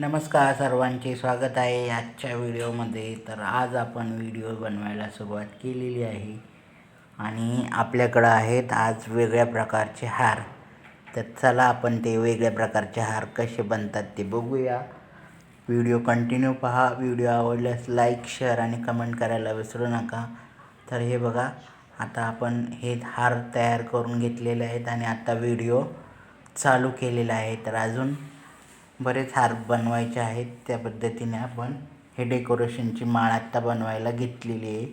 नमस्कार सर्वांचे स्वागत आहे आजच्या व्हिडिओमध्ये. तर आज आपण व्हिडिओ बनवायला सुरुवात केलेली आहे. आणि आपल्याकडं आहेत आज वेगळ्या प्रकारचे हार. तर चला आपण ते वेगळ्या प्रकारचे हार कसे बनतात ते बघूया. व्हिडिओ कंटिन्यू पहा. व्हिडिओ आवडल्यास लाईक शेअर आणि कमेंट करायला विसरू नका. तर हे बघा आता आपण हे हार तयार करून घेतलेले आहेत आणि आता व्हिडिओ चालू केलेला आहे. तर अजून बरेच हार बनवायचे आहेत. त्या पद्धतीने आपण हे डेकोरेशनची माळ आत्ता बनवायला घेतलेली आहे.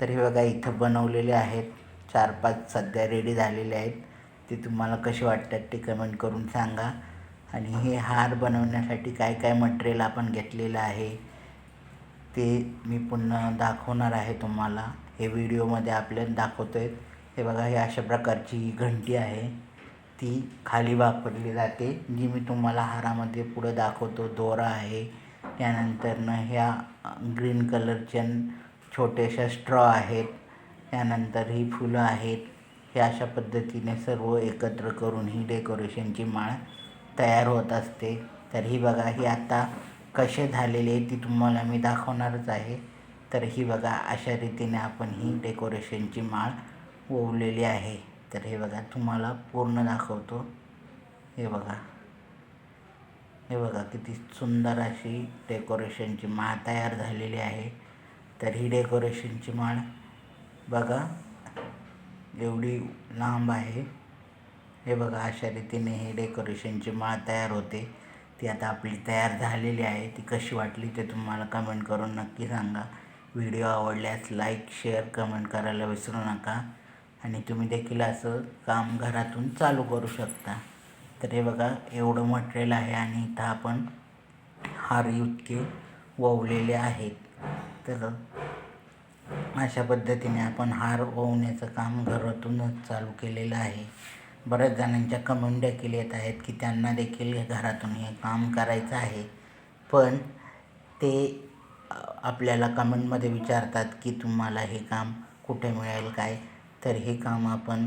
तर हे बघा इथं बनवलेले आहेत. चार पाच सध्या रेडी झालेले आहेत. ते तुम्हाला कसे वाटतात ते कमेंट करून सांगा. आणि हे हार बनवण्यासाठी काय काय मटेरियल आपण घेतलेलं आहे ते मी पुन्हा दाखवणार आहे तुम्हाला. हे व्हिडिओमध्ये आपल्याला दाखवतो आहे हे बघा हे अशा प्रकारची ही घंटी आहे. ती खाली वापरली जाते जी मी तुम्हाला हारामध्ये पुढं दाखवतो. दोरा आहे. त्यानंतरनं ह्या ग्रीन कलरच्या छोट्याशा स्ट्रॉ आहेत. त्यानंतर ही फुलं आहेत. हे अशा पद्धतीने सर्व एकत्र करून ही डेकोरेशनची माळ तयार होत असते. तर ही बघा ही आता कसे झालेली आहे ती तुम्हाला मी दाखवणारच आहे. तर ही बघा अशा रीतीने आपण ही डेकोरेशनची माळ ओवलेली आहे. तर हे बघा तुम्हाला पूर्ण दाखवतो. हे बघा. हे बघा किती सुंदर अशी डेकोरेशनची माळ तयार झालेली आहे. तर ही डेकोरेशनची माळ बघा एवढी लांब आहे. हे बघा अशा रीतीने हे डेकोरेशनची माळ तयार होते. ती आता आपली तयार झालेली आहे. ती कशी वाटली ते तुम्हाला कमेंट करून नक्की सांगा. व्हिडिओ आवडल्यास लाईक शेअर कमेंट करायला विसरू नका. आणि तुम्ही देखील असं काम घरातून चालू करू शकता. तर हे बघा एवढं मटेरियल आहे आणि इथं आपण हार इतके ववलेले आहेत. तर अशा पद्धतीने आपण हार ओवण्याचं काम घरातूनच चालू केलेलं आहे. बऱ्याच जणांच्या कमेंट देखील येत आहेत की त्यांना देखील घरातून हे काम करायचं आहे. पण ते आपल्याला कमेंटमध्ये विचारतात की तुम्हाला हे काम कुठे मिळेल काय? तर हे काम आपण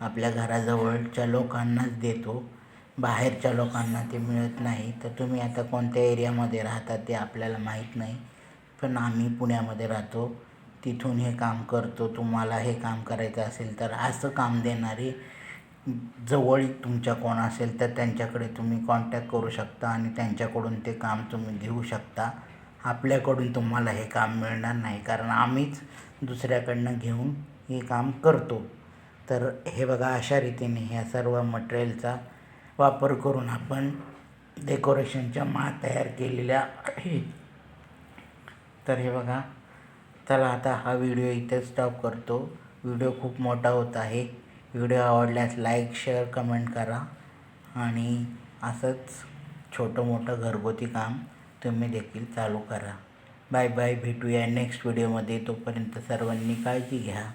आपल्या घराजवळच्या लोकांनाच देतो. बाहेरच्या लोकांना ते मिळत नाही. तर तुम्ही आता कोणत्या एरियामध्ये राहता ते आपल्याला माहीत नाही. पण आम्ही पुण्यामध्ये राहतो. तिथून हे काम करतो. तुम्हाला हे काम करायचं असेल तर असं काम देणारी जवळ तुमच्या कोण असेल तर त्यांच्याकडे तुम्ही कॉन्टॅक्ट करू शकता आणि त्यांच्याकडून ते काम तुम्ही घेऊ शकता. आपल्याकडून तुम्हाला हे काम मिळणार नाही. कारण आम्हीच दुसऱ्याकडनं घेऊन हे काम करतो. तर हे बघा अशा रीतीने ह्या सर्व मटेरियलचा वापर करून आपण डेकोरेशनच्या माळ तयार केलेल्या आहेत. तर हे बघा चला आता हा व्हिडिओ इथे स्टॉप करतो. व्हिडिओ खूप मोठा होत आहे. व्हिडिओ आवडल्यास लाईक शेअर कमेंट करा. आणि असंच छोटं मोठं घरगुती काम तुम्ही देखील चालू करा. बाय बाय भेटूया नेक्स्ट व्हिडिओमध्ये तोपर्यंत सर्वांनी काळजी घ्या.